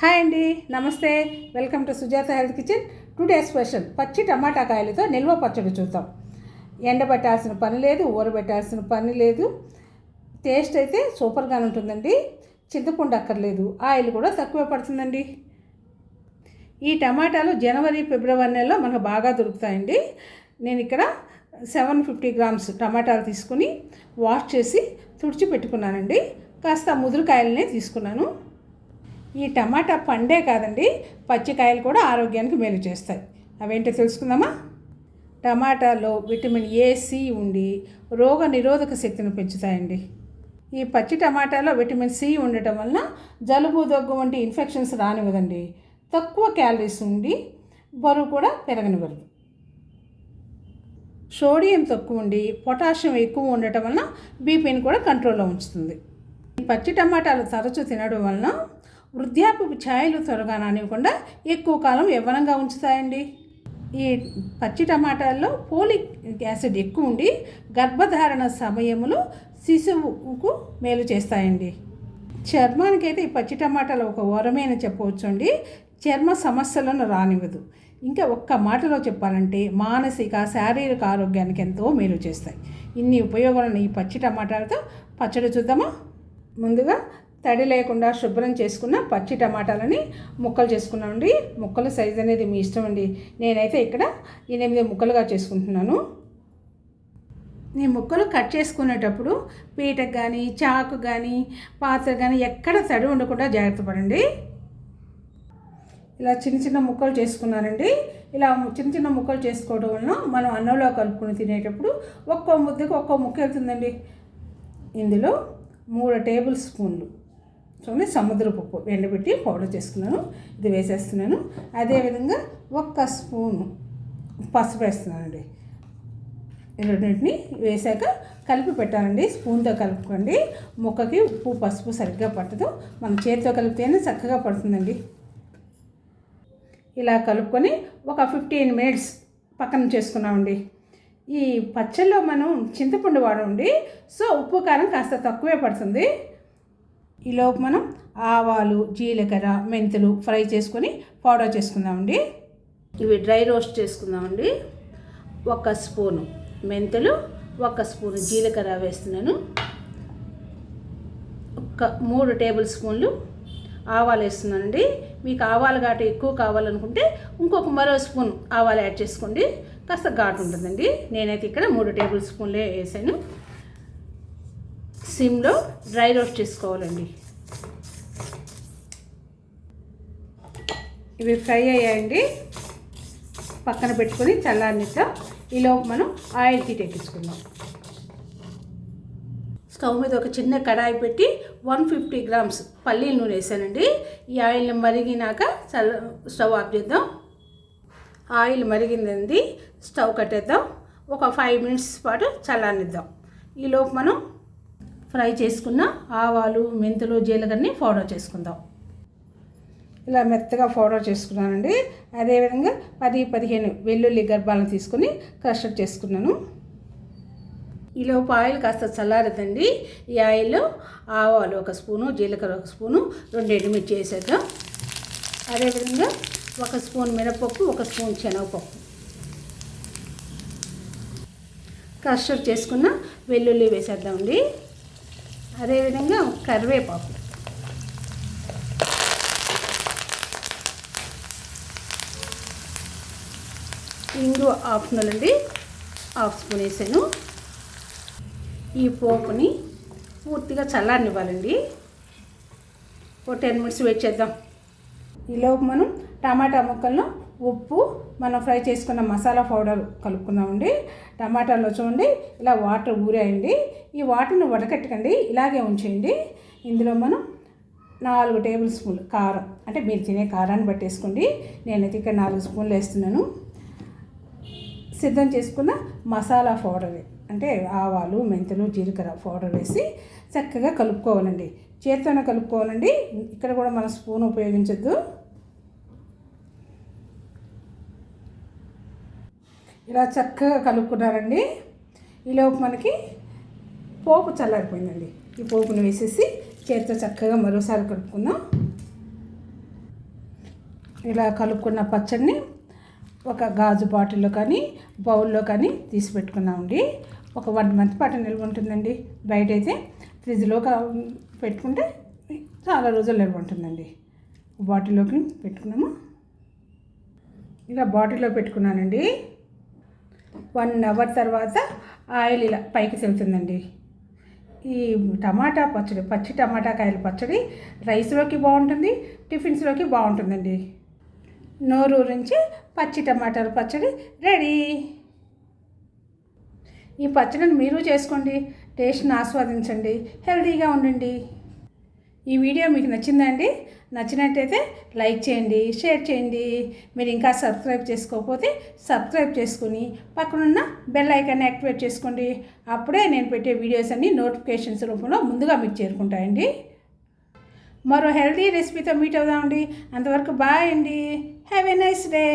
Hi అండి నమస్తే. Welcome to Sujatha health kitchen. Today special పచ్చి టమాటా కాయలతో నిల్వ పచ్చడి చూద్దాం. ఎండబెట్టాల్సిన పని లేదు ఊరబెట్టాల్సిన పని లేదు. టేస్ట్ అయితే సూపర్గా ఉంటుందండి. చింతపండు అక్కర్లేదు ఆయిల్ కూడా తక్కువ పడుతుందండి. ఈ టమాటాలు జనవరి ఫిబ్రవరి నెలలో మనకు బాగా దొరుకుతాయండి. నేను ఇక్కడ సెవెన్ ఫిఫ్టీ గ్రామ్స్ టమాటాలు తీసుకుని వాష్ చేసి తుడిచి పెట్టుకున్నానండి కాస్త ముదురుకాయలనే తీసుకున్నాను. ఈ టమాటా పండే కాదండి పచ్చికాయలు కూడా ఆరోగ్యానికి మేలు చేస్తాయి. అవేంటో తెలుసుకుందామా? టమాటాలో విటమిన్ ఏ సి ఉండి రోగ నిరోధక శక్తిని పెంచుతాయండి. ఈ పచ్చి టమాటాలో విటమిన్ సి ఉండటం వలన జలుబు దగ్గు వంటి ఇన్ఫెక్షన్స్ రానివ్వదండి. తక్కువ క్యాలరీస్ ఉండి బరువు కూడా పెరగనివ్వదు. సోడియం తక్కువ ఉండి పొటాషియం ఎక్కువ ఉండటం వలన బీపీని కూడా కంట్రోల్లో ఉంచుతుంది. ఈ పచ్చి టమాటాలు తరచూ తినడం వలన వృద్ధాప్య ఛాయలు త్వరగా నానివ్వకుండా ఎక్కువ కాలం యవ్వనంగా ఉంచుతాయండి. ఈ పచ్చి టమాటాల్లో పోలిక్ యాసిడ్ ఎక్కువ ఉండి గర్భధారణ సమయంలో శిశువుకు మేలు చేస్తాయండి. చర్మానికి అయితే ఈ పచ్చి టమాటాలు ఒక వరమైన చెప్పవచ్చు అండి చర్మ సమస్యలను రానివ్వదు. ఇంకా ఒక్క మాటలో చెప్పాలంటే మానసిక శారీరక ఆరోగ్యానికి ఎంతో మేలు చేస్తాయి. ఇన్ని ఉపయోగాలను ఈ పచ్చి టమాటాలతో పచ్చడి చూద్దామా? ముందుగా తడి లేకుండా శుభ్రం చేసుకున్న పచ్చి టమాటాలని ముక్కలు చేసుకున్నామండి ముక్కల సైజ్ అనేది మీ ఇష్టం అండి. నేనైతే ఇక్కడ ఎనిమిది ముక్కలుగా చేసుకుంటున్నాను. ఈ ముక్కలు కట్ చేసుకునేటప్పుడు పీటకు కానీ చాకు కానీ పాత్ర కానీ ఎక్కడ తడి ఉండకుండా జాగ్రత్త పడండి. ఇలా చిన్న చిన్న ముక్కలు చేసుకున్నానండి. ఇలా చిన్న చిన్న ముక్కలు చేసుకోవడం వలన మనం అన్నంలో కలుపుకొని తినేటప్పుడు ఒక్కో ముద్దకు ఒక్కో ముక్క వెళ్తుందండి. ఇందులో మూడు టేబుల్ స్పూన్లు చూడండి సముద్రపు ఉప్పు ఎండబెట్టి పౌడర్ చేసుకున్నాను. ఇది వేసేస్తున్నాను. అదేవిధంగా ఒక్క స్పూను పసుపు వేస్తున్నానండి. రెండింటిని వేసాక కలిపి పెట్టాలండి. స్పూన్తో కలుపుకోండి. ముక్కకి ఉప్పు పసుపు సరిగ్గా పట్టదు. మనం చేతితో కలిపితేనే చక్కగా పడుతుందండి. ఇలా కలుపుకొని ఒక ఫిఫ్టీన్ మినిట్స్ పక్కన చేసుకున్నామండి. ఈ పచ్చళ్ళలో మనం చింతపండు వాడండి సో ఉప్పు కారం కాస్త తక్కువే పడుతుంది. ఈలోపు మనం ఆవాలు జీలకర్ర మెంతులు ఫ్రై చేసుకొని పౌడర్ చేసుకుందామండి. ఇవి డ్రై రోస్ట్ చేసుకుందామండి. ఒక స్పూను మెంతులు ఒక స్పూను జీలకర్ర వేస్తున్నాను. ఒక మూడు టేబుల్ స్పూన్లు ఆవాలు వేస్తున్నానండి. మీకు ఆవాలు ఘాటు ఎక్కువ కావాలనుకుంటే ఇంకొక మరో స్పూన్ ఆవాలు యాడ్ చేసుకోండి. కాస్త ఘాటు ఉంటుందండి. నేనైతే ఇక్కడ మూడు టేబుల్ స్పూన్లే వేసాను. సిమ్లో డ్రై రోస్ట్ చేసుకోవాలండి. ఇవి ఫ్రై అయ్యాయండి. పక్కన పెట్టుకొని చల్లారినిద్దాం. ఈలోపు మనం ఆయిల్ హీట్ ఎక్కించుకుందాం స్టవ్ మీద ఒక చిన్న కడాయి పెట్టి వన్ ఫిఫ్టీ గ్రామ్స్ పల్లీల నూనె వేసానండి. ఈ ఆయిల్ని మరిగినాక చల్ల స్టవ్ ఆఫ్ చేద్దాం. ఆయిల్ మరిగిందండి. స్టవ్ కట్టేద్దాం. ఒక ఫైవ్ మినిట్స్ పాటు చల్లారనిద్దాం. ఈలోపు మనం ఫ్రై చేసుకున్న ఆవాలు మెంతులు జీలకర్రని పౌడర్ చేసుకుందాం. ఇలా మెత్తగా పౌడర్ చేసుకున్నానండి. అదేవిధంగా పది పదిహేను వెల్లుల్లి గర్భాలను తీసుకుని క్రషర్ చేసుకున్నాను. ఈలోపు ఆయిల్ కాస్త చల్లారదండి. ఈ ఆయిల్ ఆవాలు ఒక స్పూను జీలకర్ర ఒక స్పూను రెండు ఎండుమిర్చి వేసేద్దాం. అదేవిధంగా ఒక స్పూన్ మినపప్పు ఒక స్పూన్ శనగపప్పు. క్రషర్ చేసుకున్న వెల్లుల్లి వేసేద్దామండి. అదేవిధంగా కరివేపాకు. ఇంగు ఆప్షనల్ అండి హాఫ్ స్పూన్ వేసాను. ఈ పోపుని పూర్తిగా చల్లారనివ్వాలండి. ఒక టెన్ మినిట్స్ వెయిట్ చేద్దాం. ఈలోపు మనం టమాటా ముక్కలను ఉప్పు మనం ఫ్రై చేసుకున్న మసాలా పౌడర్ కలుపుకుందామండి. టమాటాలో చూడండి ఇలా వాటర్ ఊరేయండి. ఈ వాటర్ని వడకట్టకండి ఇలాగే ఉంచేయండి. ఇందులో మనం నాలుగు టేబుల్ స్పూన్లు కారం అంటే మీరు తినే కారాన్ని పట్టేసుకోండి నేనైతే ఇక్కడ నాలుగు స్పూన్లు వేస్తున్నాను. సిద్ధం చేసుకున్న మసాలా పౌడర్ అంటే ఆవాలు మెంతులు జీలకర్ర పౌడర్ వేసి చక్కగా కలుపుకోవాలండి. చేత్తోనే కలుపుకోవాలండి. ఇక్కడ కూడా మన స్పూన్ ఉపయోగించద్దు. ఇలా చక్కగా కలుపుకున్నారండి. ఈలోపు మనకి పోపు చల్లారిపోయిందండి. ఈ పోపుని వేసేసి చేతితో చక్కగా మరోసారి కలుపుకుందాం. ఇలా కలుపుకున్న పచ్చడిని ఒక గాజు బాటిల్లో కానీ బౌల్లో కానీ తీసి పెట్టుకున్నామండి. ఒక వన్ మంత్ పాటు నిల్వ ఉంటుందండి. బయట అయితే ఫ్రిడ్జ్లో పెట్టుకుంటే చాలా రోజులు నిల్వ ఉంటుందండి. బాటిల్లోకి పెట్టుకున్నాము. ఇలా బాటిల్లో పెట్టుకున్నానండి. వన్ అవర్ తర్వాత ఆయిల్ ఇలా పైకి వెళ్తుందండి ఈ టమాటా పచ్చడి పచ్చి టమాటా కాయల పచ్చడి రైస్లోకి బాగుంటుంది టిఫిన్స్లోకి బాగుంటుందండి. నోరూరించి పచ్చి టమాటాల పచ్చడి రెడీ. ఈ పచ్చడిని మీరు చేసుకోండి టేస్ట్ని ఆస్వాదించండి హెల్తీగా ఉండండి. ఈ వీడియో మీకు నచ్చిందండి నచ్చినట్టయితే లైక్ చేయండి షేర్ చేయండి. మీరు ఇంకా సబ్స్క్రైబ్ చేసుకోకపోతే సబ్స్క్రైబ్ చేసుకుని పక్కనున్న బెల్ ఐకాన్ని యాక్టివేట్ చేసుకోండి. అప్పుడే నేను పెట్టే వీడియోస్ అన్నీ నోటిఫికేషన్స్ రూపంలో ముందుగా మీకు చేరుకుంటాయండి. మరో హెల్తీ రెసిపీతో మీట్ అవుదామండి. అంతవరకు బాయ్ అండి. Have a nice day